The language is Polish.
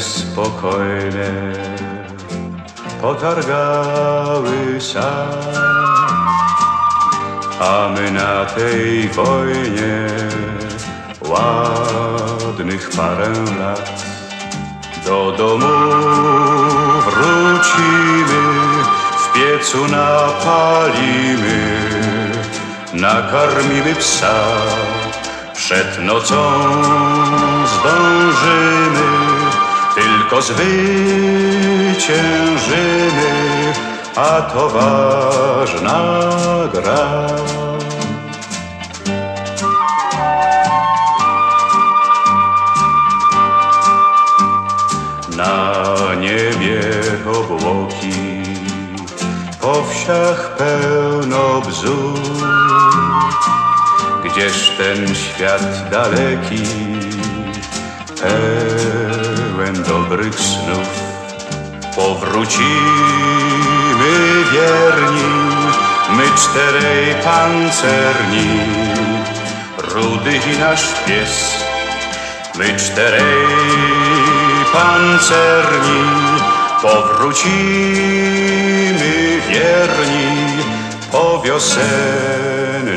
spokojne potargały sad, a my na tej wojnie ładnych parę lat do domu wrócimy, w piecu napalimy, nakarmimy psa, przed nocą zdążymy, tylko zwyciężymy, a to ważna gra. Na niebie obłoki, po wsiach pełno bzu. Gdzież ten świat daleki, pełen dobrych snów. Powrócimy wierni, my czterej pancerni, rudy i nasz pies. My czterej pancerni powrócimy wierni po wiosennym